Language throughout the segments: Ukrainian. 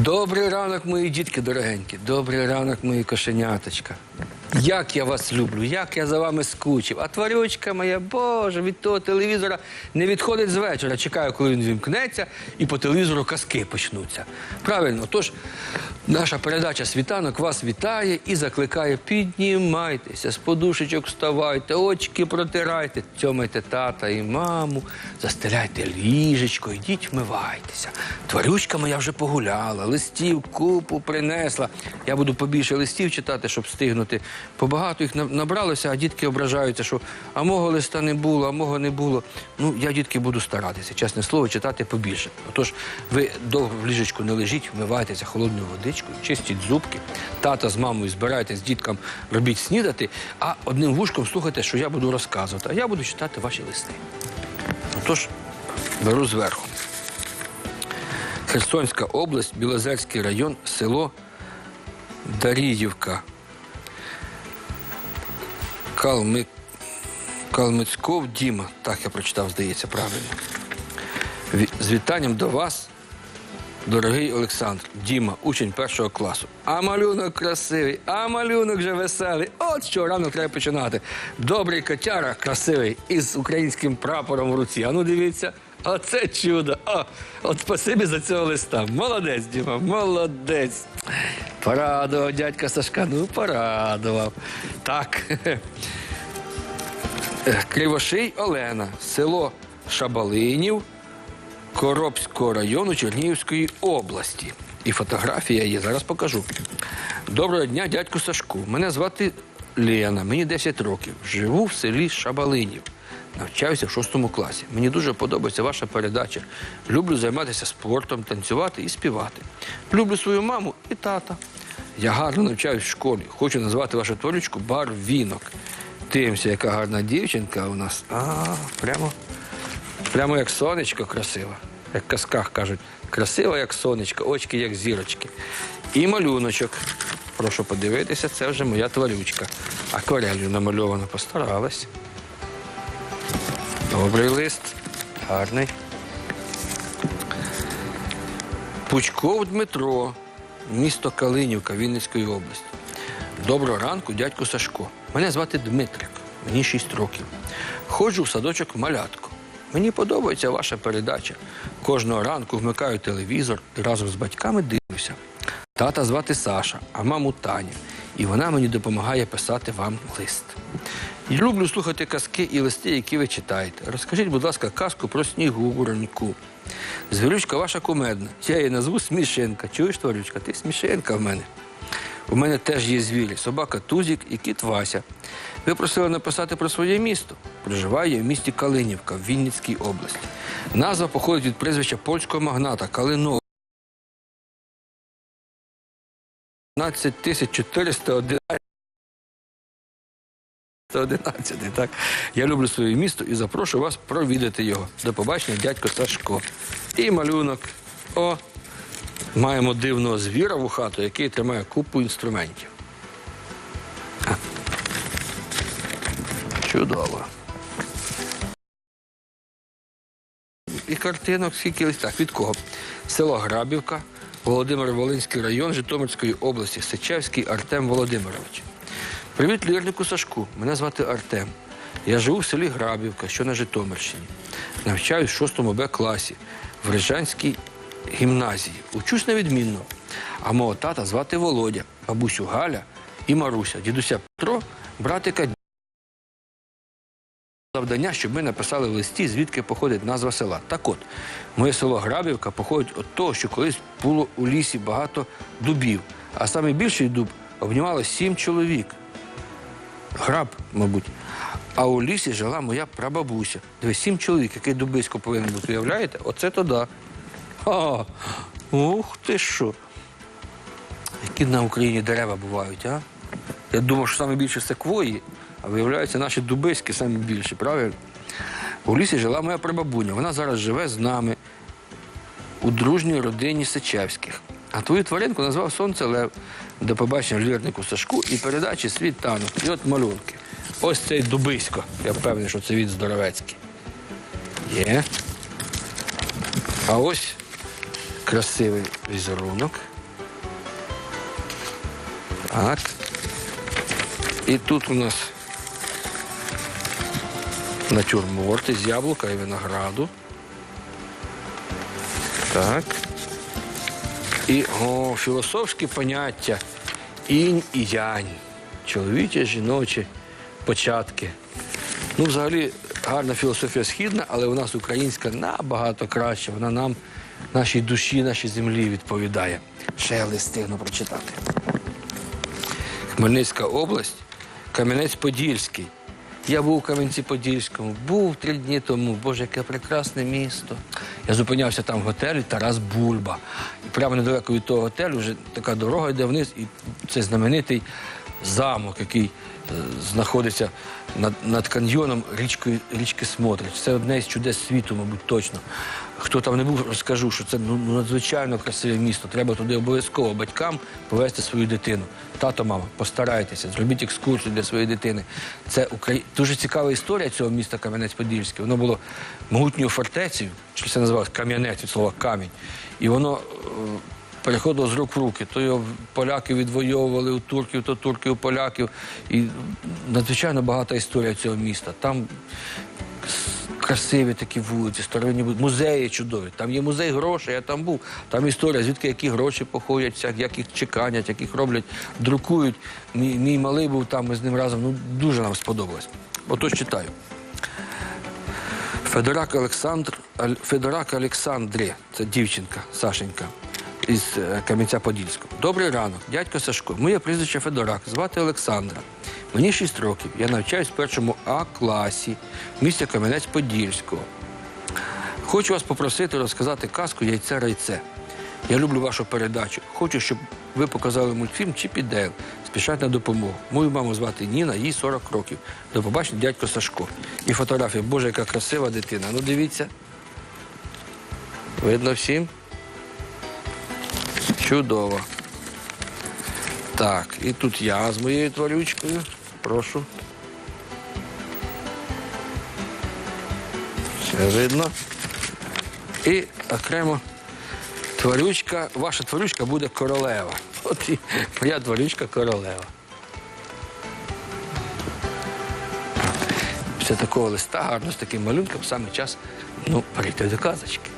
Добрий ранок, мої дітки дорогенькі. Добрий ранок, мої кошеняточка. Як я вас люблю, як я за вами скучив. А тварючка моя, Боже, від того телевізора не відходить з вечора. Чекаю, коли він вімкнеться, і по телевізору казки почнуться. Правильно, тож наша передача світанок вас вітає і закликає: піднімайтеся, з подушечок вставайте, очки протирайте, тьомайте тата і маму, застеляйте ліжечко, йдіть вмивайтеся. Тварючка моя вже погуляла, листів купу принесла. Я буду побільше листів читати, щоб встигнути. Побагато їх набралося, а дітки ображаються, що а мого листа не було, а мого не було. Ну, я, дітки, буду старатися, чесне слово, читати побільше. Отож, ви довго в ліжечку не лежіть, вмивайтеся холодною водичкою, чистіть зубки, тата з мамою збирайтесь з діткам, робіть снідати, а одним вушком слухайте, що я буду розказувати, а я буду читати ваші листи. Отож, беру зверху. Херсонська область, Білозерський район, село Даріївка. Калми... Калмицьков Діма. Так я прочитав, здається, правильно. З вітанням до вас, дорогий Олександр, Діма, учень першого класу. А малюнок красивий, а малюнок вже веселий. От що рано треба починати. Добрий котяра красивий із українським прапором в руці. А ну дивіться. Оце чудо. О, от спасибі за цього листа. Молодець, Діма, молодець. Порадував дядька Сашка, ну порадував. Так. Кривоший Олена, село Шабалинів, Коробського району Чернігівської області. І фотографія є, зараз покажу. Доброго дня, дядьку Сашку. Мене звати Лена, мені 10 років. Живу в селі Шабалинів. Навчаюся в шостому класі. Мені дуже подобається ваша передача. Люблю займатися спортом, танцювати і співати. Люблю свою маму і тата. Я гарно навчаюсь в школі. Хочу назвати вашу творючку Барвінок. Дивимося, яка гарна дівчинка у нас. А, прямо, прямо як сонечко красива. Як в казках кажуть, красива, як сонечко, очки, як зірочки. І малюночок. Прошу подивитися, це вже моя тварючка. Акварелью намальовано, постаралась. Добрий лист, гарний. Пучков Дмитро, місто Калинівка Вінницької області. Доброго ранку, дядько Сашко. Мене звати Дмитрик, мені 6 років. Ходжу в садочок малятко. Мені подобається ваша передача. Кожного ранку вмикаю телевізор і разом з батьками дивлюся. Тата звати Саша, а маму Таня. І вона мені допомагає писати вам лист. Люблю слухати казки і листи, які ви читаєте. Розкажіть, будь ласка, казку про снігуроньку. Звірючка ваша кумедна. Я її назву Смішинка. Чуєш, тварючка? Ти смішенка в мене. У мене теж є звірі, собака Тузік і кіт Вася. Ви просили написати про своє місто. Проживаю я в місті Калинівка в Вінницькій області. Назва походить від прізвища польського магната Калинова. 19411 11, так? Я люблю своє місто і запрошую вас провідати його. До побачення, дядько Сашко. І малюнок. О, маємо дивного звіра в хату, який тримає купу інструментів. Чудово. І картинок, скільки лист. Так, від кого? Село Грабівка, Володимир Волинський район Житомирської області, Сичевський Артем Володимирович. Привіт, лірнику Сашку. Мене звати Артем. Я живу в селі Грабівка, що на Житомирщині. Навчаюсь в 6 Б класі в Рижанській гімназії. Учусь невідмінно. А мого тата звати Володя, бабусю Галя і Маруся, дідуся Петро, братика завдання, щоб ми написали в листі, звідки походить назва села. Так от, моє село Грабівка походить від того, що колись було у лісі багато дубів, а найбільший дуб обнімало сім чоловік. Граб, мабуть. А у лісі жила моя прабабуся. Дивись, сім чоловік, який дубисько повинен бути, уявляєте? Оце то да. А, ух ти що. Які на Україні дерева бувають, а? Я думав, що саме більше секвої, а виявляється, наші дубиськи самі більші, правильно? У лісі жила моя прабабуня. Вона зараз живе з нами у дружній родині Сичевських. А твою тваринку назвав Сонце Лев. До побачення лірнику Сашку і передачі світанок. І от малюнки. Ось цей дубисько. Я впевнений, що це від здоровецький. Є. А ось красивий візерунок. Так. І тут у нас натюрморти з яблука і винограду. Так. І о, філософські поняття інь і янь. Чоловічі, жіночі початки. Ну, взагалі, гарна філософія східна, але у нас українська набагато краще. Вона нам, нашій душі, нашій землі відповідає. Ще я встигну прочитати. Хмельницька область, Кам'янець-Подільський. Я був у Кам'янці-Подільському, був три дні тому. Боже, яке прекрасне місто. Я зупинявся там в готелі Тарас Бульба. І прямо недалеко від того готелю вже така дорога йде вниз, і це знаменитий замок, який е, знаходиться над, над каньйоном річкою, річки Смотрич. Це одне із чудес світу, мабуть, точно. Хто там не був, розкажу, що це ну, ну, надзвичайно красиве місто. Треба туди обов'язково батькам повезти свою дитину. Тато, мама, постарайтеся, зробіть екскурсію для своєї дитини. Це Украї... дуже цікава історія цього міста Кам'янець-Подільський. Воно було могутньою фортецею, чи це називалось кам'янець від слова камінь. І воно е, переходило з рук в руки. То його поляки відвоювали у турків, то турки у поляків. І надзвичайно багата історія цього міста. Там красиві такі вулиці, старовинні музеї чудові. Там є музей грошей, я там був. Там історія, звідки які гроші походять, як їх чеканять, як їх роблять, друкують. Мій, мій малий був там, ми з ним разом. Ну, дуже нам сподобалось. Отож читаю. Федорак Олександр, Федорак Олександрі, це дівчинка, Сашенька із е, Кам'янця-Подільського. Добрий ранок, дядько Сашко. Моє прізвище Федорак, звати Олександра. Мені 6 років. Я навчаюсь в першому А класі в місті Кам'янець-Подільського. Хочу вас попросити розказати казку Яйце райце. Я люблю вашу передачу. Хочу, щоб ви показали мультфільм Чіп і Дейл. Спішать на допомогу. Мою маму звати Ніна, їй 40 років. До побачення, дядько Сашко. І фотографія. Боже, яка красива дитина. Ну дивіться. Видно всім? Чудово. Так, і тут я з моєю тварючкою. Прошу. Все видно. І окремо тварючка, ваша тварючка буде королева. От і моя тварючка королева. Після такого листа гарно з таким малюнком саме час ну, перейти до казочки.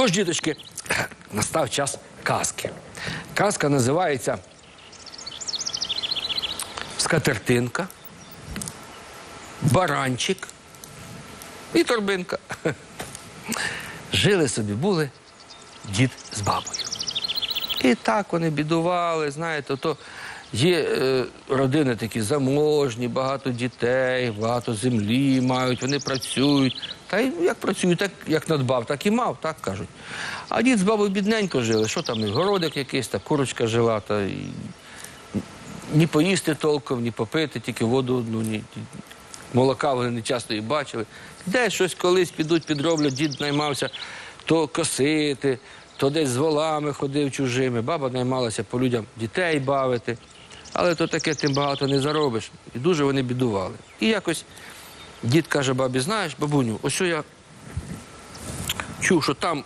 Отож, діточки, настав час казки. Казка називається Скатертинка, Баранчик і торбинка. Жили собі були дід з бабою. І так вони бідували, знаєте, то є е, родини такі заможні, багато дітей, багато землі мають, вони працюють. Та й як працюють, так як надбав, так і мав, так кажуть. А дід з бабою бідненько жили. Що там, і городик якийсь, та курочка жила, та і ні поїсти толком, ні попити, тільки воду одну, ні, молока вони не часто і бачили. Десь щось колись підуть, підроблять, дід наймався то косити, то десь з волами ходив чужими. Баба наймалася по людям дітей бавити. Але то таке тим багато не заробиш. І дуже вони бідували. І якось дід каже бабі, знаєш, бабуню, ось я чув, що там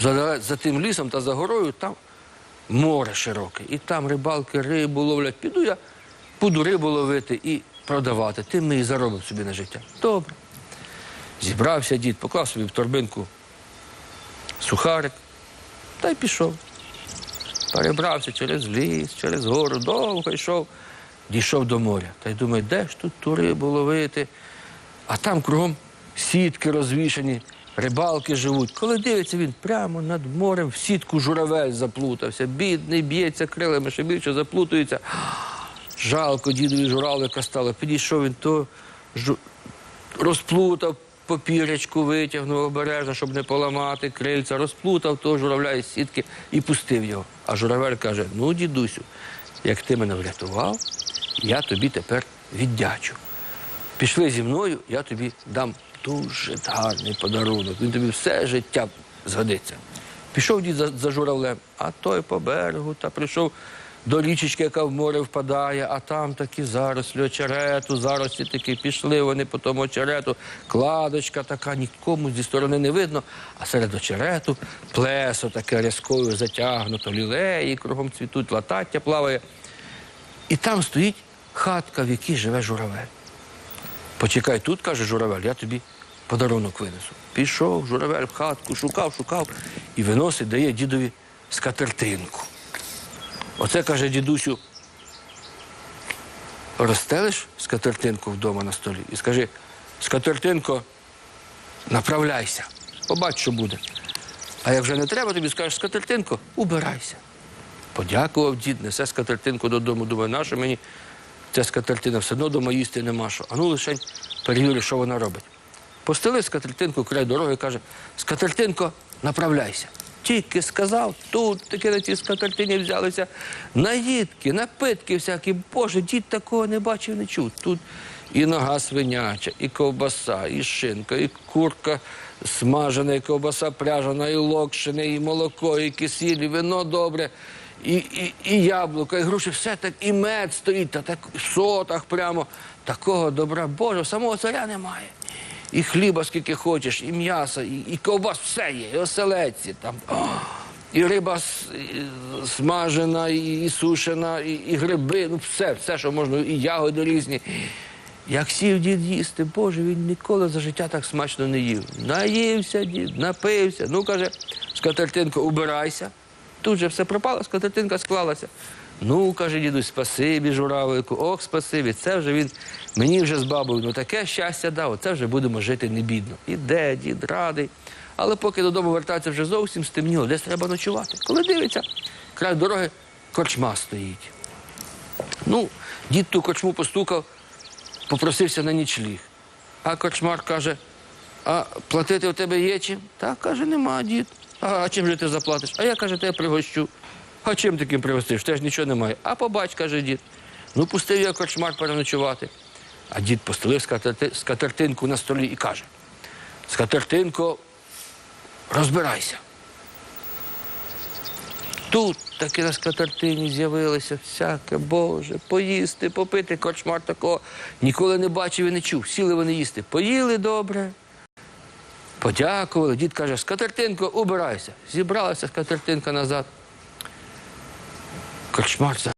за, за тим лісом та за горою там море широке. І там рибалки рибу ловлять. Піду я буду рибу ловити і продавати. Тим ми і заробимо собі на життя. Добре. Зібрався дід, поклав собі в торбинку сухарик та й пішов. Перебрався через ліс, через гору, довго йшов, дійшов до моря. Та й думає, де ж тут ту рибу ловити? А там кругом сітки розвішані, рибалки живуть. Коли дивиться він прямо над морем в сітку журавель заплутався. Бідний, б'ється крилами, ще більше заплутується. Жалко дідові журавлика стало. Підійшов він то жу... розплутав попірячку, витягнув обережно, щоб не поламати крильця, розплутав того журавля із сітки і пустив його. А журавель каже: ну, дідусю, як ти мене врятував, я тобі тепер віддячу. Пішли зі мною, я тобі дам дуже гарний подарунок. Він тобі все життя згодиться. Пішов дід за, за журавлем, а той по берегу та прийшов до річечки, яка в море впадає, а там такі зарослі очерету, зарості такі пішли вони по тому очерету, кладочка така, нікому зі сторони не видно, а серед очерету плесо таке рязкою затягнуто, лілеї кругом цвітуть, латаття плаває. І там стоїть хатка, в якій живе журавель. Почекай тут, каже журавель, я тобі подарунок винесу. Пішов журавель в хатку, шукав, шукав і виносить, дає дідові скатертинку. Оце каже дідусю, розстелиш скатертинку вдома на столі і скажи, скатертинко, направляйся, побач, що буде. А як вже не треба, тобі скажеш скатертинко, убирайся. Подякував дід, несе скатертинку додому. Думаю, наша мені ця скатертина все одно дома їсти нема що. А ну лише перевірю, що вона робить. Постелив скатертинку край дороги, каже, скатертинко, направляйся. Тільки сказав, тут таки на цій скатертині взялися наїдки, напитки всякі. Боже, дід такого не бачив, не чув. Тут і нога свиняча, і ковбаса, і шинка, і курка смажена, і ковбаса пряжена, і локшене, і молоко, і кисіль, і вино добре, і, і, і яблука, і груші, все так, і мед стоїть, та так в сотах прямо. Такого добра, Боже, самого царя немає. І хліба скільки хочеш, і м'яса, і, і ковбас, все є, і оселедці там. І риба смажена, і, сушена, і, і гриби, ну все, все, що можна, і ягоди різні. Як сів дід їсти, Боже, він ніколи за життя так смачно не їв. Наївся дід, напився. Ну, каже, скатертинко, убирайся. Тут же все пропало, скатертинка склалася. Ну, каже дідусь, спасибі, журавлику, ох, спасибі. Це вже він мені вже з бабою ну таке щастя дав, це вже будемо жити не бідно. Іде, дід радий. Але поки додому вертатися вже зовсім стемніло, десь треба ночувати. Коли дивиться, край дороги корчма стоїть. Ну, дід ту корчму постукав, попросився на нічліг. А корчмар каже: а платити у тебе є чим? Так, каже, нема, дід. А, чим же ти заплатиш? А я каже, тебе пригощу. А чим таким пригостиш? Теж нічого немає. А побач, каже дід. Ну, пустив я корчмар переночувати. А дід постелив скатертинку на столі і каже: Скатертинко, розбирайся. Тут таки на скатертині з'явилося всяке, Боже, поїсти, попити. Корчмар такого ніколи не бачив і не чув. Сіли вони їсти. Поїли добре, подякували. Дід каже, скатертинко, убирайся. Зібралася скатертинка назад. Корчмар за...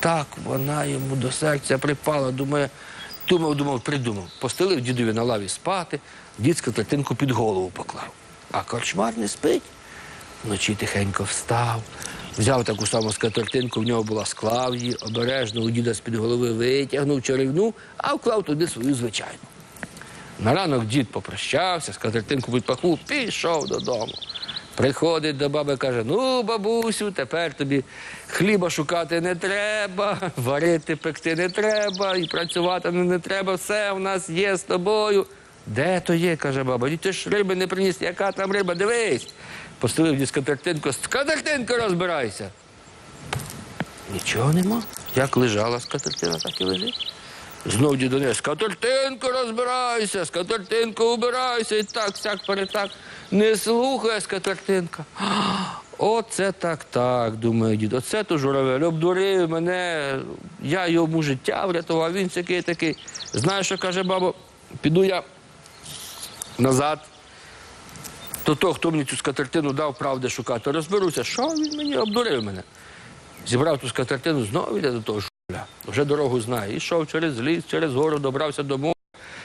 Так вона йому до серця припала, думає, думав, думав, придумав. Постелив дідові на лаві спати, дід скатертинку під голову поклав. А корчмар не спить. Вночі тихенько встав, взяв таку саму скатертинку, в нього була склав її, обережно у діда з-під голови витягнув, чарівну, а вклав туди свою звичайну. На ранок дід попрощався, скатертинку підпахнув, пішов додому. Приходить до баби, каже: ну, бабусю, тепер тобі хліба шукати не треба, варити пекти не треба, і працювати не треба, все в нас є з тобою. Де то є, каже баба, «Ні, ти ж риби не приніс, яка там риба, дивись. Поставив дід скатертинку, скатертинку розбирайся. Нічого нема. Як лежала скатертина, так і лежить. Знов дід до неї, скатертинку розбирайся, скатертинку убирайся. І так, сяк, перетак. Не слухає скатертинка. Оце так, так, думає дід. Оце то журавель обдурив мене. Я йому життя врятував, він такий такий. Знаєш, що каже баба, піду я назад. То того, хто мені цю скатертину дав, правди шукати. Розберуся, що він мені обдурив мене. Зібрав ту скатертину, знову йде до того. Вже дорогу знає. Ішов через ліс, через гору, добрався до моря.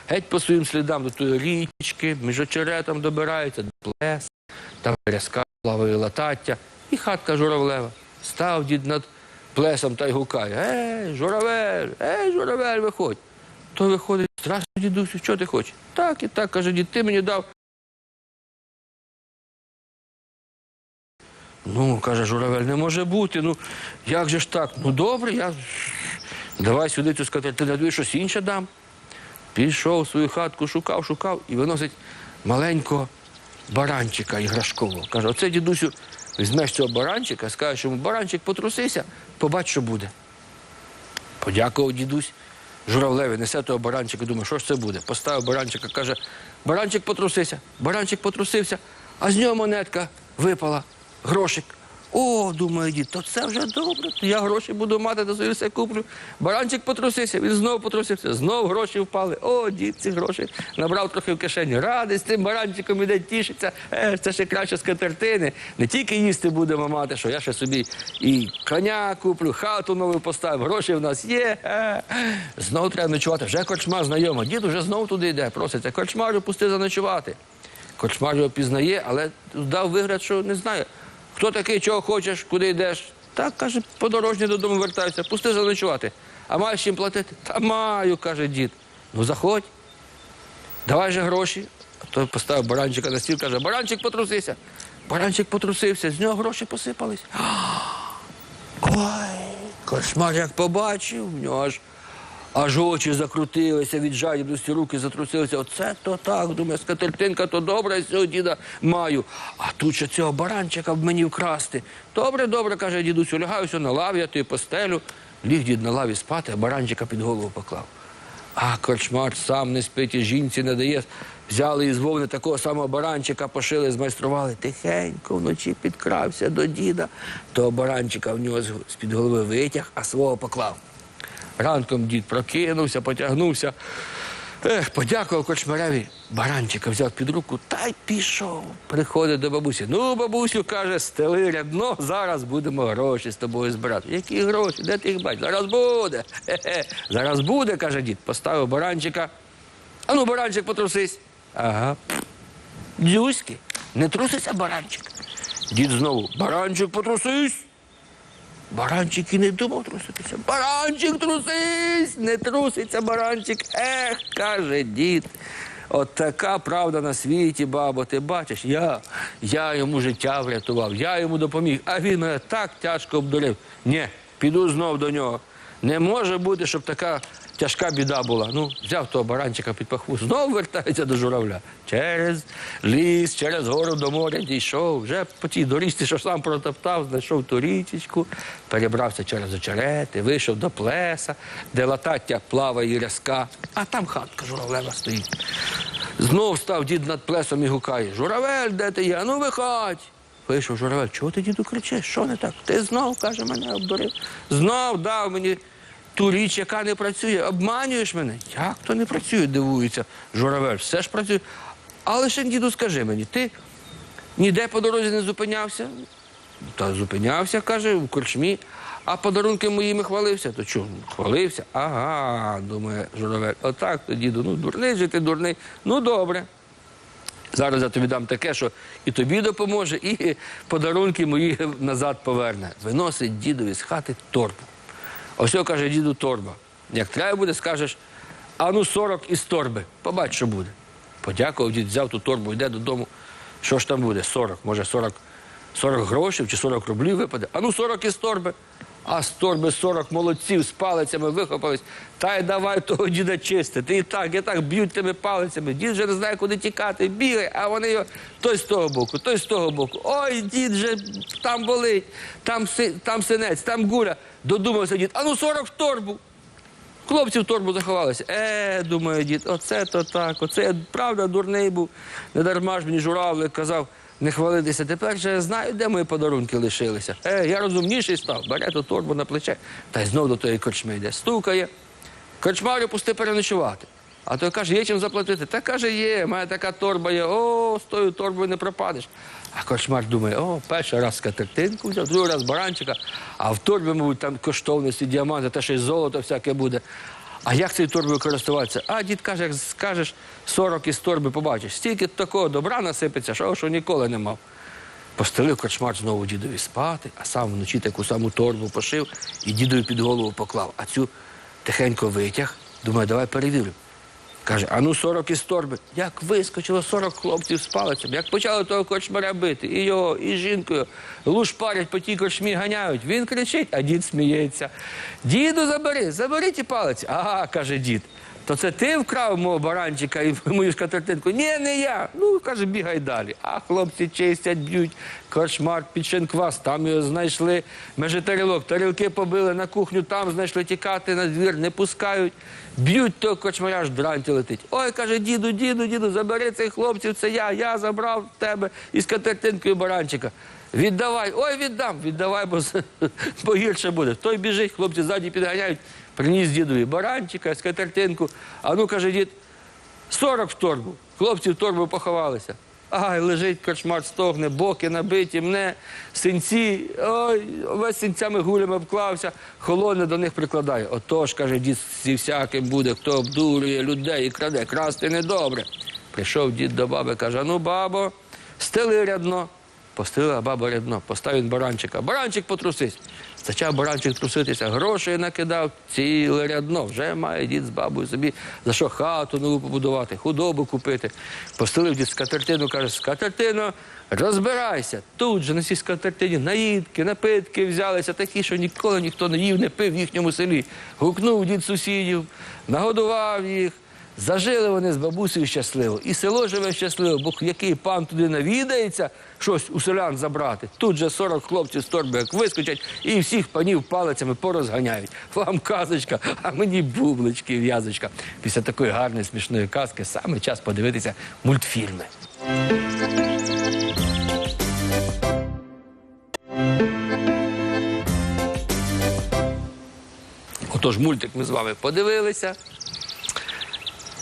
Геть по своїм слідам до тої річки, між очеретом добирається, до плес, там рязка, плаває латаття. І хатка журавлева. Став дід над плесом та й гукає. Ей, журавель, ей, журавель, виходь. То виходить, страшно, дідусю, що ти хочеш? Так і так, каже дід, ти мені дав Ну, каже журавель, не може бути. Ну, як же ж так? Ну добре, я давай сюди цю скатертину, я тобі щось інше дам. Пішов в свою хатку, шукав, шукав і виносить маленького баранчика іграшкового. Каже, оце дідусю, візьмеш цього баранчика, скажеш йому, баранчик, потрусися, побач, що буде. Подякував дідусь. Журавлеві несе того баранчика, думає, що ж це буде? Поставив баранчика, каже, баранчик потрусився, баранчик потрусився, а з нього монетка випала, грошик. О, думає дід, то це вже добре. То я гроші буду мати, то собі все куплю. Баранчик потрусився, він знову потрусився, знову гроші впали. О, дід ці гроші набрав трохи в кишені. Радий з тим баранчиком іде, тішиться. Е, це ще краще з катертини. Не тільки їсти будемо мати, що я ще собі і коня куплю, хату нову поставив, гроші в нас є. Е. Знову треба ночувати. Вже корчма знайома. Дід уже знову туди йде, проситься. Корчмарю, пусти заночувати. Корчмар його пізнає, але дав вигляд, що не знає. Хто такий, чого хочеш, куди йдеш? Так, каже, подорожні додому вертаюся, пусти заночувати. А маєш чим платити? Та маю, каже дід. Ну заходь. Давай же гроші. А той поставив баранчика на стіл, каже, баранчик потрусився. Баранчик потрусився, з нього гроші посипались. Ой, кошмар як побачив, в нього аж, аж очі закрутилися від жадібності, руки затрусилися. Оце то так, думаю, скатертинка, то добре, я цього діда маю. А тут ще цього баранчика б мені вкрасти. Добре, добре, каже дідусю, лягаюся на лаві, я тобі постелю. Ліг дід на лаві спати, а баранчика під голову поклав. А корчмар сам не спить і жінці не дає. Взяли із вовни такого самого баранчика, пошили, змайстрували. Тихенько вночі підкрався до діда. Того баранчика в нього з-під голови витяг, а свого поклав. Ранком дід прокинувся, потягнувся. Ех, подякував корчмареві, баранчика взяв під руку та й пішов. Приходить до бабусі. Ну, бабусю, каже, стели рядно, зараз будемо гроші з тобою збирати. Які гроші? Де ти їх бачиш? Зараз буде. Хе-хе. Зараз буде, каже дід. Поставив баранчика. А ну, баранчик, потрусись. Ага. Дзюськи, не труситься баранчик. Дід знову, баранчик, потрусись. Баранчик і не думав труситися. Баранчик, трусись! Не труситься баранчик. Ех, каже дід. От така правда на світі, бабо, ти бачиш, я, я йому життя врятував, я йому допоміг, а він мене так тяжко обдурив. Ні, піду знов до нього. Не може бути, щоб така тяжка біда була. Ну, взяв того баранчика під пахву, знову вертається до журавля. Через ліс, через гору до моря дійшов. Вже по тій доріжці, що сам протоптав, знайшов ту річечку, перебрався через очерети, вийшов до плеса, де латаття плаває і рязка, а там хатка журавлева стоїть. Знов став дід над плесом і гукає: Журавель, де ти є? Ну виходь. Вийшов журавель, чого ти діду кричиш? Що не так? Ти знов, каже, мене обдурив. Знов дав мені ту річ, яка не працює. Обманюєш мене? Як то не працює? дивується журавель. Все ж працює. Але ще діду, скажи мені, ти ніде по дорозі не зупинявся? Та зупинявся, каже, в корчмі. А подарунки моїми хвалився. То чого? Хвалився? Ага, думає журавель. Отак то, діду, ну дурний же ти дурний. Ну добре. Зараз я тобі дам таке, що і тобі допоможе, і подарунки мої назад поверне. Виносить дідові з хати торбу. Ось його каже діду торба. Як треба буде, скажеш, а ну 40 із торби. Побач, що буде. Подякував, дід взяв ту торбу, йде додому. Що ж там буде? 40, може 40, 40 грошей чи 40 рублів випаде. А ну 40 із торби. А з торби 40 молодців з палицями вихопались. Та й давай того діда чистити. І так, і так б'ють тими палицями. Дід вже не знає, куди тікати. Бігає, а вони його той з того боку, той з того боку. Ой, дід же там болить, там, си- там синець, там гуля. Додумався дід. А ну 40 в торбу. Хлопці в торбу заховалися. Е, думає дід, оце то так, оце я правда дурний був. Не дарма ж мені журавлик казав не хвалитися. Тепер же знаю, де мої подарунки лишилися. Е, я розумніший став, бере ту торбу на плече та й знов до тої корчми йде. Стукає. Корчмарю пусти переночувати. А той каже, є чим заплатити. Та каже, є, має така торба є. О, з тою торбою не пропадеш. А корчмар думає, о, перший раз скатертинку взяв, другий раз баранчика, а в торбі, мабуть, там коштовності, діаманти, та ще й золото всяке буде. А як цією торбою користуватися? А дід каже, як скажеш 40 із торби, побачиш, стільки такого добра насипеться, що, що ніколи не мав. Постелив корчмар знову дідові спати, а сам вночі таку саму торбу пошив і дідові під голову поклав. А цю тихенько витяг. Думаю, давай перевірю. Каже, а ну 40 із торби. Як вискочило 40 хлопців з палицем, як почали того корчмаря бити, і його, і жінкою. Луж парять по тій корчмі ганяють. Він кричить, а дід сміється. Діду, забери, забери ті палиці. Ага, каже дід. То це ти вкрав мого баранчика і мою скатертинку? Ні, не я. Ну, каже, бігай далі. А хлопці чистять, б'ють, кошмар, підшинквас, там його знайшли. Межетерілок, тарілки побили на кухню, там знайшли тікати на двір, не пускають. Б'ють того кочмаря, аж дранті летить. Ой, каже, діду, діду, діду, забери цих хлопців, це я, я забрав тебе із катертинкою баранчика. Віддавай, ой, віддам, віддавай, бо, бо гірше буде. Той біжить, хлопці ззаді підганяють, приніс дідові баранчика, скатертинку. А ну, каже дід, 40 в торбу. Хлопці в торбу поховалися. Ай, лежить кошмар, стогне, боки набиті, мне, синці, ой, весь синцями гулями обклався, холоне до них прикладає. Отож, каже, дід зі всяким буде, хто обдурює людей і краде, красти недобре. Прийшов дід до баби, каже, ну, бабо, стели рядно. Постелила баба рядно, поставив він баранчика. Баранчик потрусись. Зачав баранчик труситися, грошей накидав, ціле рядно. Вже має дід з бабою собі за що хату нову побудувати, худобу купити. Постелив дід скатертину, каже, скатертино, розбирайся. Тут же на цій скатертині наїдки, напитки взялися такі, що ніколи ніхто не їв, не пив в їхньому селі. Гукнув дід сусідів, нагодував їх. Зажили вони з бабусею щасливо, і село живе щасливо, бо який пан туди навідається, щось у селян забрати. Тут же 40 хлопців з торби як вискочать і всіх панів палицями порозганяють. Вам казочка, а мені бублички, в'язочка. Після такої гарної смішної казки саме час подивитися мультфільми. Отож, мультик ми з вами подивилися.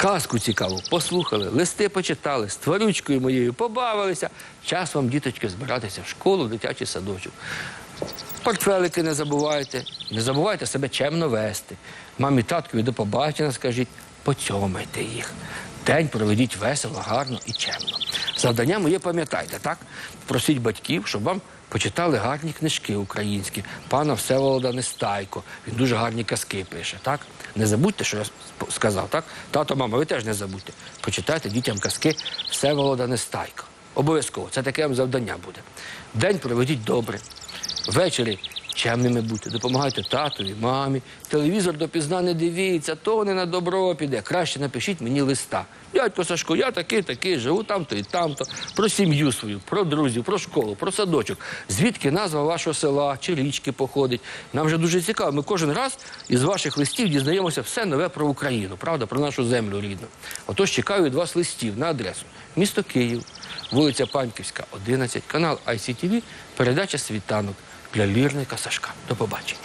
Казку цікаву послухали, листи почитали, з тварючкою моєю побавилися. Час вам, діточки, збиратися в школу, в дитячий садочок. Портфелики не забувайте, не забувайте себе чемно вести. Мамі таткові до побачення скажіть, поцьомайте їх. День проведіть весело, гарно і чемно. Завдання моє пам'ятайте, так? Просіть батьків, щоб вам почитали гарні книжки українські, пана Всеволода Нестайко. Він дуже гарні казки пише, так? Не забудьте, що я сказав, так? Тато, мама, ви теж не забудьте. Почитайте дітям казки Всеволода Нестайка. Обов'язково, це таке вам завдання буде. День проведіть добре. Ввечері чемними будьте, допомагайте татові, мамі. Телевізор допізна не дивіться, то не на добро піде. Краще напишіть мені листа. Дядько Сашко, я такий, такий, живу там-то і там-то. Про сім'ю свою, про друзів, про школу, про садочок. Звідки назва вашого села чи річки походить. Нам вже дуже цікаво. Ми кожен раз із ваших листів дізнаємося все нове про Україну, правда, про нашу землю рідну. Отож чекаю від вас листів на адресу місто Київ, вулиця Панківська, 11, канал ICTV, передача світанок лірника Сашка. До побачення.